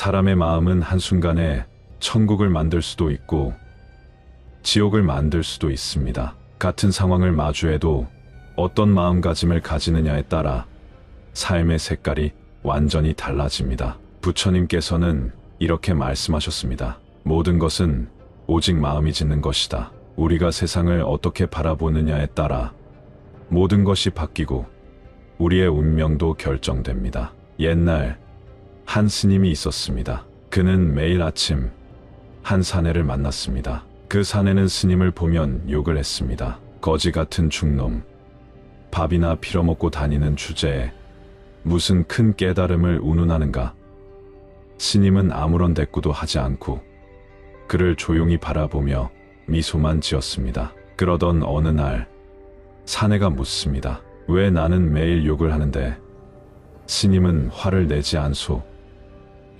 사람의 마음은 한순간에 천국을 만들 수도 있고 지옥을 만들 수도 있습니다. 같은 상황을 마주해도 어떤 마음가짐을 가지느냐에 따라 삶의 색깔이 완전히 달라집니다. 부처님께서는 이렇게 말씀하셨습니다. 모든 것은 오직 마음이 짓는 것이다. 우리가 세상을 어떻게 바라보느냐에 따라 모든 것이 바뀌고 우리의 운명도 결정됩니다. 옛날 한 스님이 있었습니다. 그는 매일 아침 한 사내를 만났습니다. 그 사내는 스님을 보면 욕을 했습니다. 거지 같은 중놈, 밥이나 빌어먹고 다니는 주제에 무슨 큰 깨달음을 운운하는가? 스님은 아무런 대꾸도 하지 않고 그를 조용히 바라보며 미소만 지었습니다. 그러던 어느 날 사내가 묻습니다. 왜 나는 매일 욕을 하는데 스님은 화를 내지 않소?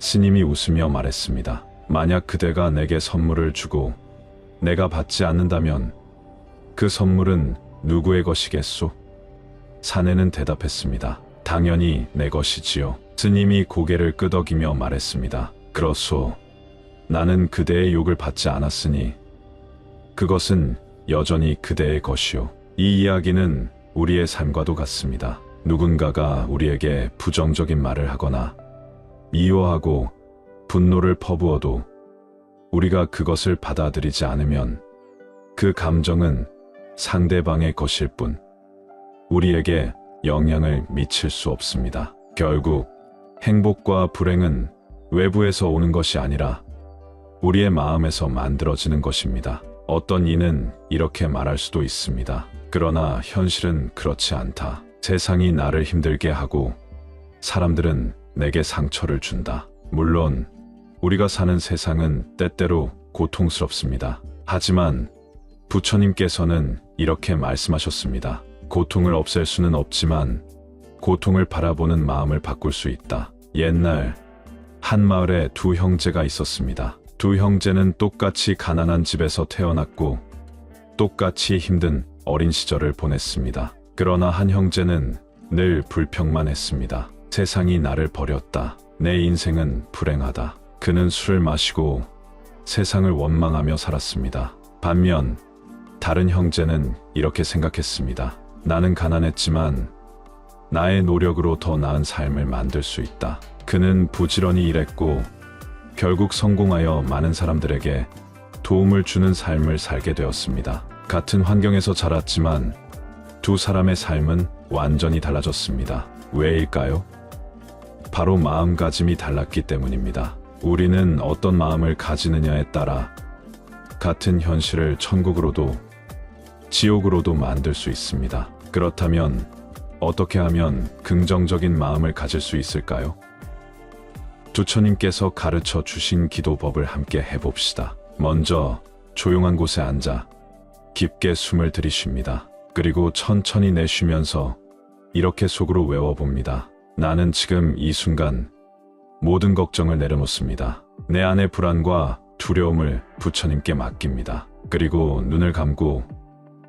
스님이 웃으며 말했습니다. 만약 그대가 내게 선물을 주고 내가 받지 않는다면 그 선물은 누구의 것이겠소? 사내는 대답했습니다. 당연히 내 것이지요. 스님이 고개를 끄덕이며 말했습니다. 그렇소. 나는 그대의 욕을 받지 않았으니 그것은 여전히 그대의 것이오. 이 이야기는 우리의 삶과도 같습니다. 누군가가 우리에게 부정적인 말을 하거나 미워하고 분노를 퍼부어도 우리가 그것을 받아들이지 않으면 그 감정은 상대방의 것일 뿐 우리에게 영향을 미칠 수 없습니다. 결국 행복과 불행은 외부에서 오는 것이 아니라 우리의 마음에서 만들어지는 것입니다. 어떤 이는 이렇게 말할 수도 있습니다. 그러나 현실은 그렇지 않다. 세상이 나를 힘들게 하고 사람들은 내게 상처를 준다. 물론 우리가 사는 세상은 때때로 고통스럽습니다. 하지만 부처님께서는 이렇게 말씀하셨습니다. 고통을 없앨 수는 없지만 고통을 바라보는 마음을 바꿀 수 있다. 옛날 한 마을에 두 형제가 있었습니다. 두 형제는 똑같이 가난한 집에서 태어났고 똑같이 힘든 어린 시절을 보냈습니다. 그러나 한 형제는 늘 불평만 했습니다. 세상이 나를 버렸다. 내 인생은 불행하다. 그는 술을 마시고 세상을 원망하며 살았습니다. 반면 다른 형제는 이렇게 생각했습니다. 나는 가난했지만 나의 노력으로 더 나은 삶을 만들 수 있다. 그는 부지런히 일했고 결국 성공하여 많은 사람들에게 도움을 주는 삶을 살게 되었습니다. 같은 환경에서 자랐지만 두 사람의 삶은 완전히 달라졌습니다. 왜일까요? 바로 마음가짐이 달랐기 때문입니다. 우리는 어떤 마음을 가지느냐에 따라 같은 현실을 천국으로도 지옥으로도 만들 수 있습니다. 그렇다면 어떻게 하면 긍정적인 마음을 가질 수 있을까요? 두처님께서 가르쳐 주신 기도법을 함께 해봅시다. 먼저 조용한 곳에 앉아 깊게 숨을 들이쉽니다. 그리고 천천히 내쉬면서 이렇게 속으로 외워봅니다. 나는 지금 이 순간 모든 걱정을 내려놓습니다. 내 안의 불안과 두려움을 부처님께 맡깁니다. 그리고 눈을 감고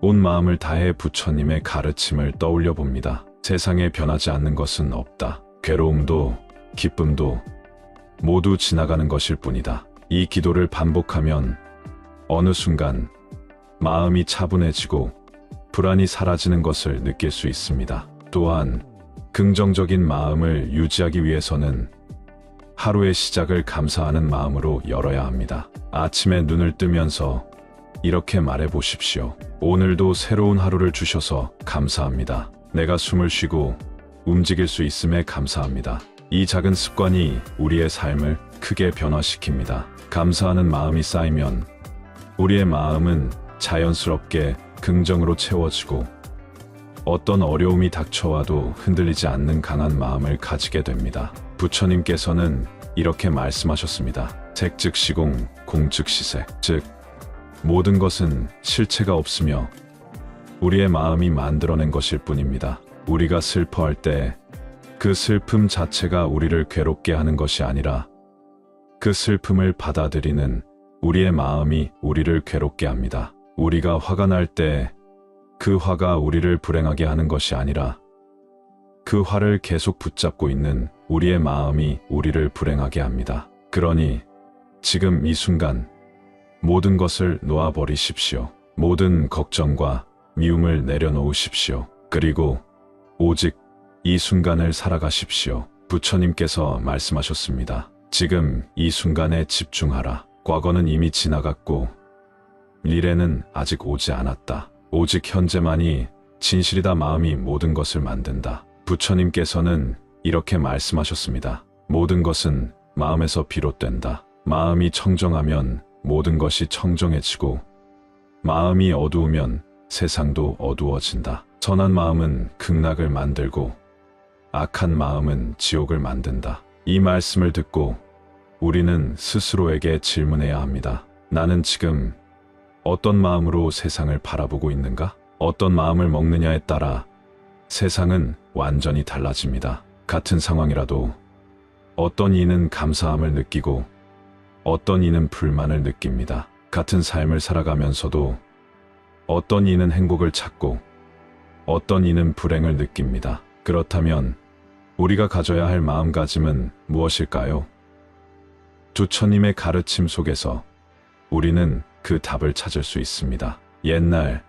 온 마음을 다해 부처님의 가르침을 떠올려 봅니다. 세상에 변하지 않는 것은 없다. 괴로움도 기쁨도 모두 지나가는 것일 뿐이다. 이 기도를 반복하면 어느 순간 마음이 차분해지고 불안이 사라지는 것을 느낄 수 있습니다. 또한 긍정적인 마음을 유지하기 위해서는 하루의 시작을 감사하는 마음으로 열어야 합니다. 아침에 눈을 뜨면서 이렇게 말해 보십시오. 오늘도 새로운 하루를 주셔서 감사합니다. 내가 숨을 쉬고 움직일 수 있음에 감사합니다. 이 작은 습관이 우리의 삶을 크게 변화시킵니다. 감사하는 마음이 쌓이면 우리의 마음은 자연스럽게 긍정으로 채워지고 어떤 어려움이 닥쳐와도 흔들리지 않는 강한 마음을 가지게 됩니다. 부처님께서는 이렇게 말씀하셨습니다. 색즉 시공, 공즉 시색. 즉, 모든 것은 실체가 없으며 우리의 마음이 만들어낸 것일 뿐입니다. 우리가 슬퍼할 때 그 슬픔 자체가 우리를 괴롭게 하는 것이 아니라 그 슬픔을 받아들이는 우리의 마음이 우리를 괴롭게 합니다. 우리가 화가 날 때 그 화가 우리를 불행하게 하는 것이 아니라 그 화를 계속 붙잡고 있는 우리의 마음이 우리를 불행하게 합니다. 그러니 지금 이 순간 모든 것을 놓아버리십시오. 모든 걱정과 미움을 내려놓으십시오. 그리고 오직 이 순간을 살아가십시오. 부처님께서 말씀하셨습니다. 지금 이 순간에 집중하라. 과거는 이미 지나갔고 미래는 아직 오지 않았다. 오직 현재만이 진실이다 마음이 모든 것을 만든다. 부처님께서는 이렇게 말씀하셨습니다. 모든 것은 마음에서 비롯된다. 마음이 청정하면 모든 것이 청정해지고 마음이 어두우면 세상도 어두워진다. 선한 마음은 극락을 만들고 악한 마음은 지옥을 만든다. 이 말씀을 듣고 우리는 스스로에게 질문해야 합니다. 나는 지금 어떤 마음으로 세상을 바라보고 있는가? 어떤 마음을 먹느냐에 따라 세상은 완전히 달라집니다. 같은 상황이라도 어떤 이는 감사함을 느끼고 어떤 이는 불만을 느낍니다. 같은 삶을 살아가면서도 어떤 이는 행복을 찾고 어떤 이는 불행을 느낍니다. 그렇다면 우리가 가져야 할 마음가짐은 무엇일까요? 두처님의 가르침 속에서 우리는 그 답을 찾을 수 있습니다. 옛날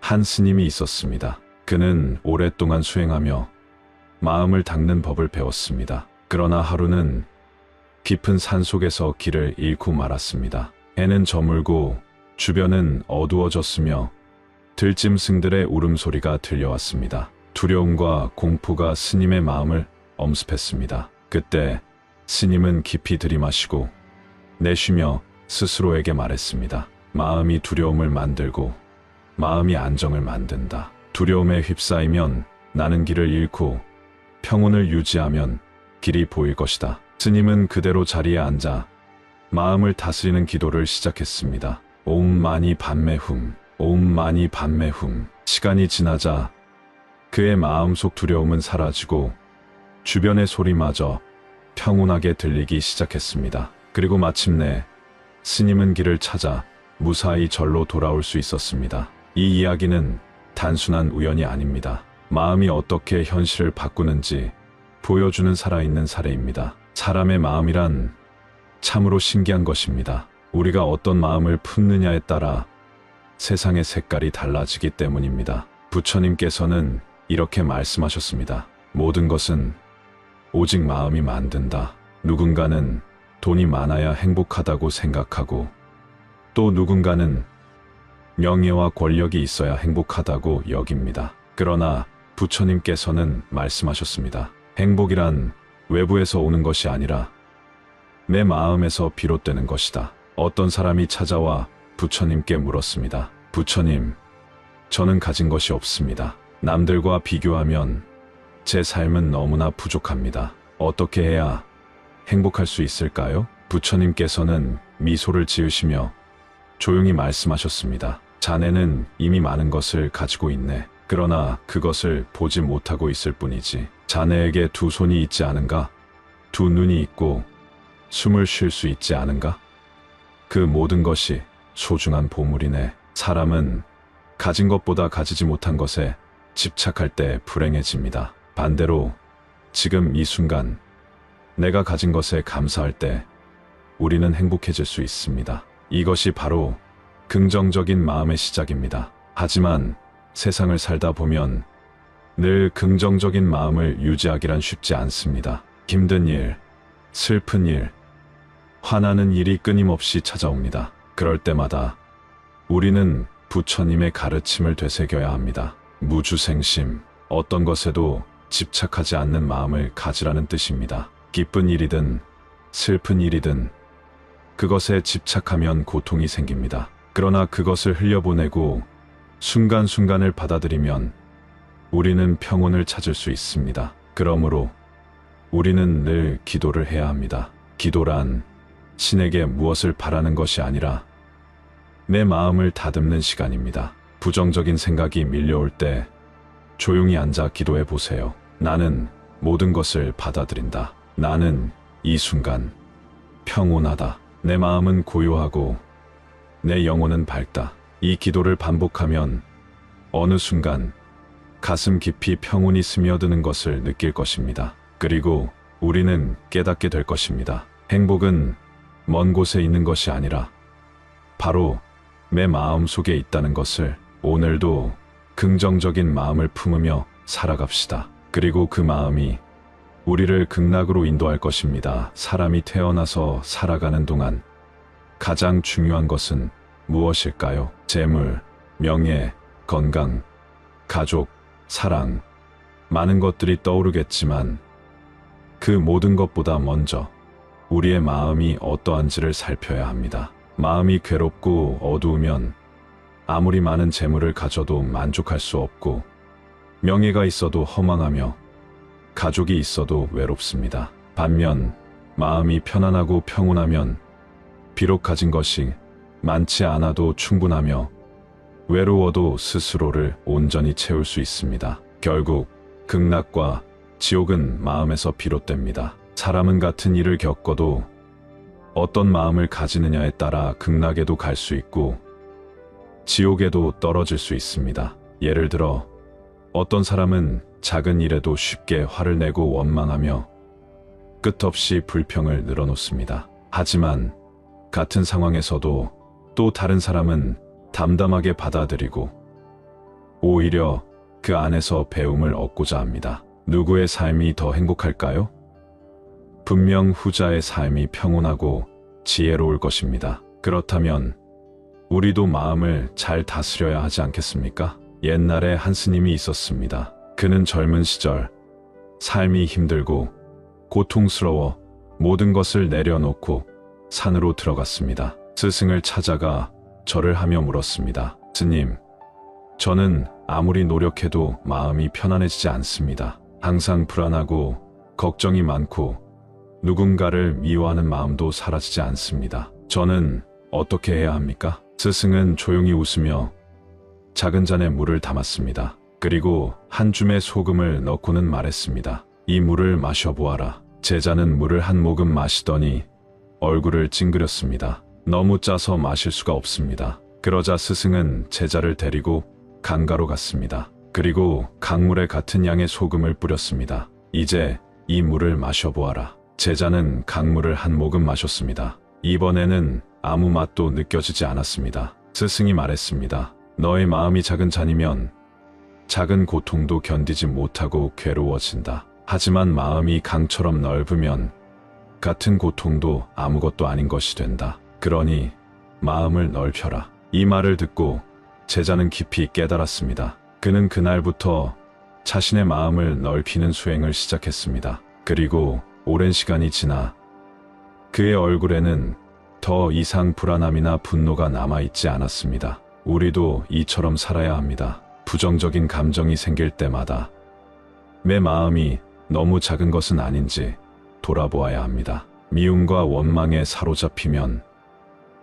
한 스님이 있었습니다. 그는 오랫동안 수행하며 마음을 닦는 법을 배웠습니다. 그러나 하루는 깊은 산 속에서 길을 잃고 말았습니다. 해는 저물고 주변은 어두워졌으며 들짐승들의 울음소리가 들려왔습니다. 두려움과 공포가 스님의 마음을 엄습했습니다. 그때 스님은 깊이 들이마시고 내쉬며 스스로에게 말했습니다. 마음이 두려움을 만들고 마음이 안정을 만든다. 두려움에 휩싸이면 나는 길을 잃고 평온을 유지하면 길이 보일 것이다. 스님은 그대로 자리에 앉아 마음을 다스리는 기도를 시작했습니다. 옴 마니 밤매 훔, 옴 마니 밤매 훔. 시간이 지나자 그의 마음속 두려움은 사라지고 주변의 소리마저 평온하게 들리기 시작했습니다. 그리고 마침내 스님은 길을 찾아 무사히 절로 돌아올 수 있었습니다. 이 이야기는 단순한 우연이 아닙니다. 마음이 어떻게 현실을 바꾸는지 보여주는 살아있는 사례입니다. 사람의 마음이란 참으로 신기한 것입니다. 우리가 어떤 마음을 품느냐에 따라 세상의 색깔이 달라지기 때문입니다. 부처님께서는 이렇게 말씀하셨습니다. 모든 것은 오직 마음이 만든다. 누군가는 돈이 많아야 행복하다고 생각하고 또 누군가는 명예와 권력이 있어야 행복하다고 여깁니다. 그러나 부처님께서는 말씀하셨습니다. 행복이란 외부에서 오는 것이 아니라 내 마음에서 비롯되는 것이다. 어떤 사람이 찾아와 부처님께 물었습니다. 부처님, 저는 가진 것이 없습니다. 남들과 비교하면 제 삶은 너무나 부족합니다. 어떻게 해야 행복할 수 있을까요? 부처님께서는 미소를 지으시며 조용히 말씀하셨습니다. 자네는 이미 많은 것을 가지고 있네. 그러나 그것을 보지 못하고 있을 뿐이지. 자네에게 두 손이 있지 않은가? 두 눈이 있고 숨을 쉴 수 있지 않은가? 그 모든 것이 소중한 보물이네. 사람은 가진 것보다 가지지 못한 것에 집착할 때 불행해집니다. 반대로 지금 이 순간 내가 가진 것에 감사할 때 우리는 행복해질 수 있습니다. 이것이 바로 긍정적인 마음의 시작입니다. 하지만 세상을 살다 보면 늘 긍정적인 마음을 유지하기란 쉽지 않습니다. 힘든 일, 슬픈 일, 화나는 일이 끊임없이 찾아옵니다. 그럴 때마다 우리는 부처님의 가르침을 되새겨야 합니다. 무주생심, 어떤 것에도 집착하지 않는 마음을 가지라는 뜻입니다. 기쁜 일이든 슬픈 일이든 그것에 집착하면 고통이 생깁니다. 그러나 그것을 흘려보내고 순간순간을 받아들이면 우리는 평온을 찾을 수 있습니다. 그러므로 우리는 늘 기도를 해야 합니다. 기도란 신에게 무엇을 바라는 것이 아니라 내 마음을 다듬는 시간입니다. 부정적인 생각이 밀려올 때 조용히 앉아 기도해 보세요. 나는 모든 것을 받아들인다. 나는 이 순간 평온하다. 내 마음은 고요하고 내 영혼은 밝다. 이 기도를 반복하면 어느 순간 가슴 깊이 평온이 스며드는 것을 느낄 것입니다. 그리고 우리는 깨닫게 될 것입니다. 행복은 먼 곳에 있는 것이 아니라 바로 내 마음 속에 있다는 것을 오늘도 긍정적인 마음을 품으며 살아갑시다. 그리고 그 마음이 우리를 극락으로 인도할 것입니다. 사람이 태어나서 살아가는 동안 가장 중요한 것은 무엇일까요? 재물, 명예, 건강, 가족, 사랑, 많은 것들이 떠오르겠지만 그 모든 것보다 먼저 우리의 마음이 어떠한지를 살펴야 합니다. 마음이 괴롭고 어두우면 아무리 많은 재물을 가져도 만족할 수 없고 명예가 있어도 허망하며 가족이 있어도 외롭습니다. 반면 마음이 편안하고 평온하면 비록 가진 것이 많지 않아도 충분하며 외로워도 스스로를 온전히 채울 수 있습니다. 결국 극락과 지옥은 마음에서 비롯됩니다. 사람은 같은 일을 겪어도 어떤 마음을 가지느냐에 따라 극락에도 갈 수 있고 지옥에도 떨어질 수 있습니다. 예를 들어 어떤 사람은 작은 일에도 쉽게 화를 내고 원망하며 끝없이 불평을 늘어놓습니다. 하지만 같은 상황에서도 또 다른 사람은 담담하게 받아들이고 오히려 그 안에서 배움을 얻고자 합니다. 누구의 삶이 더 행복할까요? 분명 후자의 삶이 평온하고 지혜로울 것입니다. 그렇다면 우리도 마음을 잘 다스려야 하지 않겠습니까? 옛날에 한 스님이 있었습니다. 그는 젊은 시절 삶이 힘들고 고통스러워 모든 것을 내려놓고 산으로 들어갔습니다. 스승을 찾아가 절을 하며 물었습니다. 스님, 저는 아무리 노력해도 마음이 편안해지지 않습니다. 항상 불안하고 걱정이 많고 누군가를 미워하는 마음도 사라지지 않습니다. 저는 어떻게 해야 합니까? 스승은 조용히 웃으며 작은 잔에 물을 담았습니다. 그리고 한 줌의 소금을 넣고는 말했습니다. 이 물을 마셔보아라. 제자는 물을 한 모금 마시더니 얼굴을 찡그렸습니다. 너무 짜서 마실 수가 없습니다. 그러자 스승은 제자를 데리고 강가로 갔습니다. 그리고 강물에 같은 양의 소금을 뿌렸습니다. 이제 이 물을 마셔보아라. 제자는 강물을 한 모금 마셨습니다. 이번에는 아무 맛도 느껴지지 않았습니다. 스승이 말했습니다. 너의 마음이 작은 잔이면 작은 고통도 견디지 못하고 괴로워진다. 하지만 마음이 강처럼 넓으면 같은 고통도 아무것도 아닌 것이 된다. 그러니 마음을 넓혀라. 이 말을 듣고 제자는 깊이 깨달았습니다. 그는 그날부터 자신의 마음을 넓히는 수행을 시작했습니다. 그리고 오랜 시간이 지나 그의 얼굴에는 더 이상 불안함이나 분노가 남아있지 않았습니다. 우리도 이처럼 살아야 합니다. 부정적인 감정이 생길 때마다 내 마음이 너무 작은 것은 아닌지 돌아보아야 합니다. 미움과 원망에 사로잡히면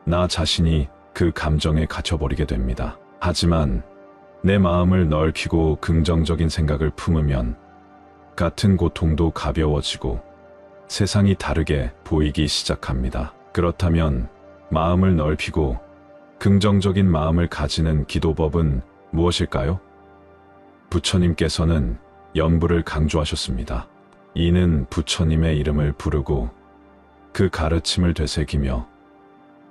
나 자신이 그 감정에 갇혀버리게 됩니다. 하지만 내 마음을 넓히고 긍정적인 생각을 품으면 같은 고통도 가벼워지고 세상이 다르게 보이기 시작합니다. 그렇다면 마음을 넓히고 긍정적인 마음을 가지는 기도법은 무엇일까요? 부처님께서는 연부를 강조하셨습니다. 이는 부처님의 이름을 부르고 그 가르침을 되새기며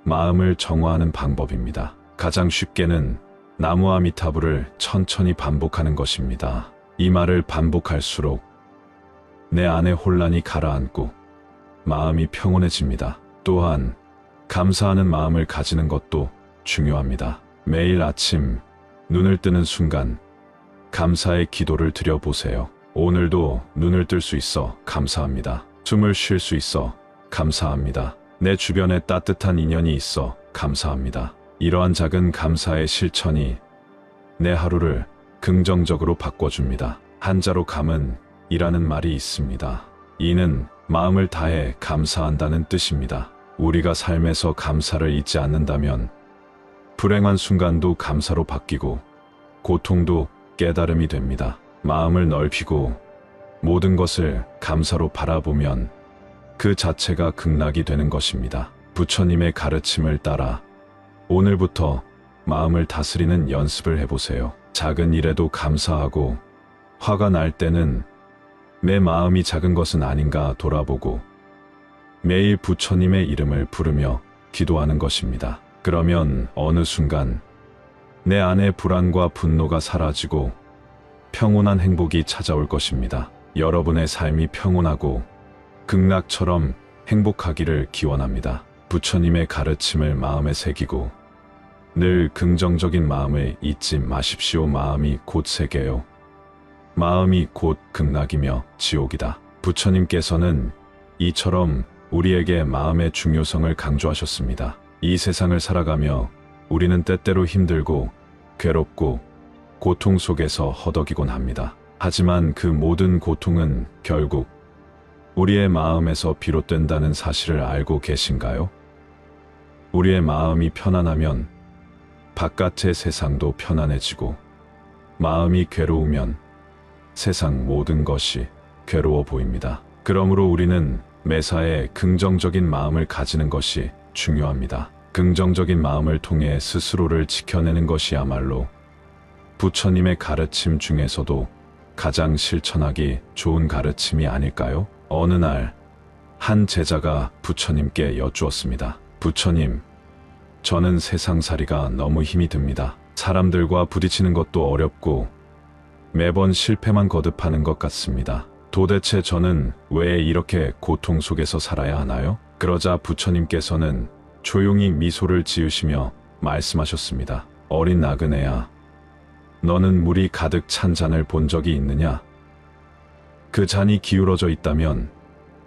마음을 정화하는 방법입니다. 가장 쉽게는 나무 아미타불을 천천히 반복하는 것입니다. 이 말을 반복할수록 내 안의 혼란이 가라앉고 마음이 평온해집니다. 또한 감사하는 마음을 가지는 것도 중요합니다. 매일 아침 눈을 뜨는 순간 감사의 기도를 드려보세요. 오늘도 눈을 뜰 수 있어 감사합니다. 숨을 쉴 수 있어 감사합니다. 내 주변에 따뜻한 인연이 있어 감사합니다. 이러한 작은 감사의 실천이 내 하루를 긍정적으로 바꿔줍니다. 한자로 감은 이라는 말이 있습니다. 이는 마음을 다해 감사한다는 뜻입니다. 우리가 삶에서 감사를 잊지 않는다면 불행한 순간도 감사로 바뀌고 고통도 깨달음이 됩니다. 마음을 넓히고 모든 것을 감사로 바라보면 그 자체가 극락이 되는 것입니다. 부처님의 가르침을 따라 오늘부터 마음을 다스리는 연습을 해보세요. 작은 일에도 감사하고 화가 날 때는 내 마음이 작은 것은 아닌가 돌아보고 매일 부처님의 이름을 부르며 기도하는 것입니다. 그러면 어느 순간 내 안의 불안과 분노가 사라지고 평온한 행복이 찾아올 것입니다. 여러분의 삶이 평온하고 극락처럼 행복하기를 기원합니다. 부처님의 가르침을 마음에 새기고 늘 긍정적인 마음을 잊지 마십시오. 마음이 곧 세계요. 마음이 곧 극락이며 지옥이다. 부처님께서는 이처럼 우리에게 마음의 중요성을 강조하셨습니다. 이 세상을 살아가며 우리는 때때로 힘들고 괴롭고 고통 속에서 허덕이곤 합니다. 하지만 그 모든 고통은 결국 우리의 마음에서 비롯된다는 사실을 알고 계신가요? 우리의 마음이 편안하면 바깥의 세상도 편안해지고 마음이 괴로우면 세상 모든 것이 괴로워 보입니다. 그러므로 우리는 매사에 긍정적인 마음을 가지는 것이 중요합니다. 긍정적인 마음을 통해 스스로를 지켜내는 것이야말로 부처님의 가르침 중에서도 가장 실천하기 좋은 가르침이 아닐까요? 어느 날, 한 제자가 부처님께 여쭈었습니다. 부처님, 저는 세상살이가 너무 힘이 듭니다. 사람들과 부딪히는 것도 어렵고 매번 실패만 거듭하는 것 같습니다. 도대체 저는 왜 이렇게 고통 속에서 살아야 하나요? 그러자 부처님께서는 조용히 미소를 지으시며 말씀하셨습니다. 어린 나그네야, 너는 물이 가득 찬 잔을 본 적이 있느냐? 그 잔이 기울어져 있다면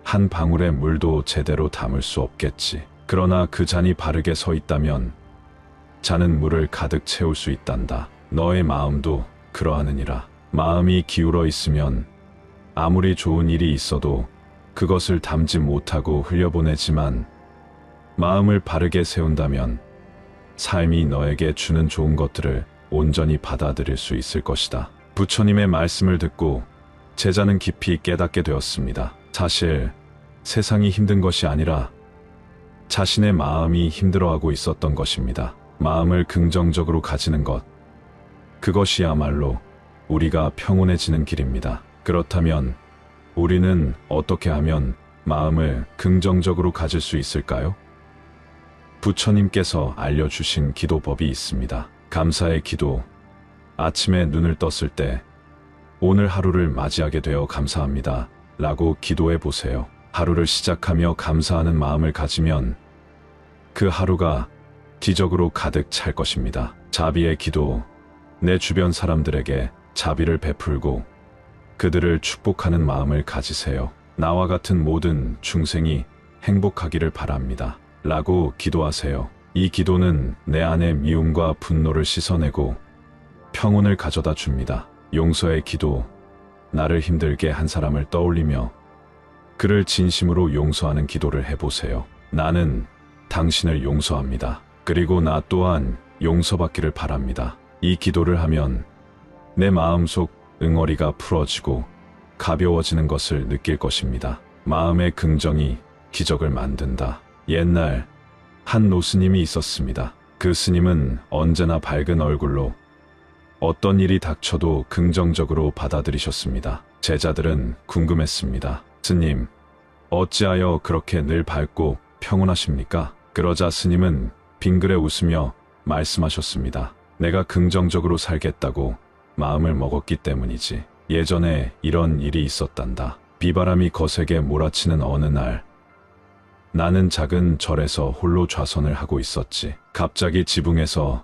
한 방울의 물도 제대로 담을 수 없겠지. 그러나 그 잔이 바르게 서 있다면 잔은 물을 가득 채울 수 있단다. 너의 마음도 그러하느니라. 마음이 기울어 있으면 아무리 좋은 일이 있어도 그것을 담지 못하고 흘려보내지만 마음을 바르게 세운다면 삶이 너에게 주는 좋은 것들을 온전히 받아들일 수 있을 것이다. 부처님의 말씀을 듣고 제자는 깊이 깨닫게 되었습니다. 사실 세상이 힘든 것이 아니라 자신의 마음이 힘들어하고 있었던 것입니다. 마음을 긍정적으로 가지는 것. 그것이야말로 우리가 평온해지는 길입니다. 그렇다면 우리는 어떻게 하면 마음을 긍정적으로 가질 수 있을까요? 부처님께서 알려주신 기도법이 있습니다. 감사의 기도. 아침에 눈을 떴을 때 오늘 하루를 맞이하게 되어 감사합니다. 라고 기도해 보세요. 하루를 시작하며 감사하는 마음을 가지면 그 하루가 기적으로 가득 찰 것입니다. 자비의 기도. 내 주변 사람들에게 자비를 베풀고 그들을 축복하는 마음을 가지세요. 나와 같은 모든 중생이 행복하기를 바랍니다. 라고 기도하세요. 이 기도는 내 안의 미움과 분노를 씻어내고 평온을 가져다 줍니다. 용서의 기도. 나를 힘들게 한 사람을 떠올리며 그를 진심으로 용서하는 기도를 해보세요. 나는 당신을 용서합니다. 그리고 나 또한 용서받기를 바랍니다. 이 기도를 하면 내 마음속 응어리가 풀어지고 가벼워지는 것을 느낄 것입니다. 마음의 긍정이 기적을 만든다. 옛날 한 노스님이 있었습니다. 그 스님은 언제나 밝은 얼굴로 어떤 일이 닥쳐도 긍정적으로 받아들이셨습니다. 제자들은 궁금했습니다. 스님, 어찌하여 그렇게 늘 밝고 평온하십니까? 그러자 스님은 빙그레 웃으며 말씀하셨습니다. 내가 긍정적으로 살겠다고 마음을 먹었기 때문이지. 예전에 이런 일이 있었단다. 비바람이 거세게 몰아치는 어느 날, 나는 작은 절에서 홀로 좌선을 하고 있었지. 갑자기 지붕에서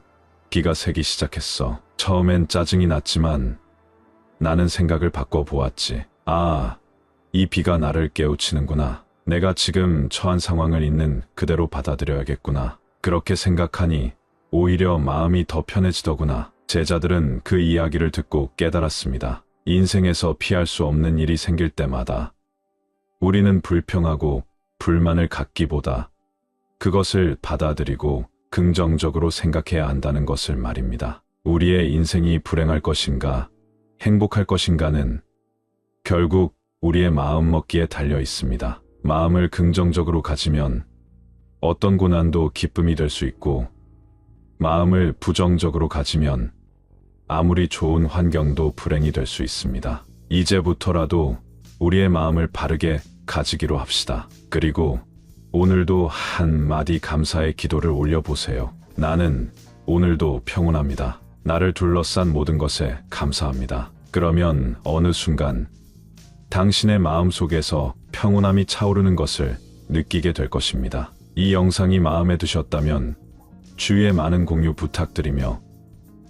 비가 새기 시작했어. 처음엔 짜증이 났지만 나는 생각을 바꿔 보았지. 아, 이 비가 나를 깨우치는구나. 내가 지금 처한 상황을 있는 그대로 받아들여야겠구나. 그렇게 생각하니 오히려 마음이 더 편해지더구나. 제자들은 그 이야기를 듣고 깨달았습니다. 인생에서 피할 수 없는 일이 생길 때마다 우리는 불평하고 불만을 갖기보다 그것을 받아들이고 긍정적으로 생각해야 한다는 것을 말입니다. 우리의 인생이 불행할 것인가, 행복할 것인가는 결국 우리의 마음 먹기에 달려 있습니다. 마음을 긍정적으로 가지면 어떤 고난도 기쁨이 될 수 있고, 마음을 부정적으로 가지면 아무리 좋은 환경도 불행이 될 수 있습니다. 이제부터라도 우리의 마음을 바르게 가지기로 합시다. 그리고 오늘도 한마디 감사의 기도를 올려보세요. 나는 오늘도 평온합니다. 나를 둘러싼 모든 것에 감사합니다. 그러면 어느 순간 당신의 마음 속에서 평온함이 차오르는 것을 느끼게 될 것입니다. 이 영상이 마음에 드셨다면 주위에 많은 공유 부탁드리며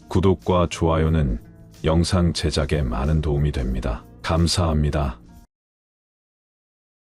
구독과 좋아요는 영상 제작에 많은 도움이 됩니다. 감사합니다.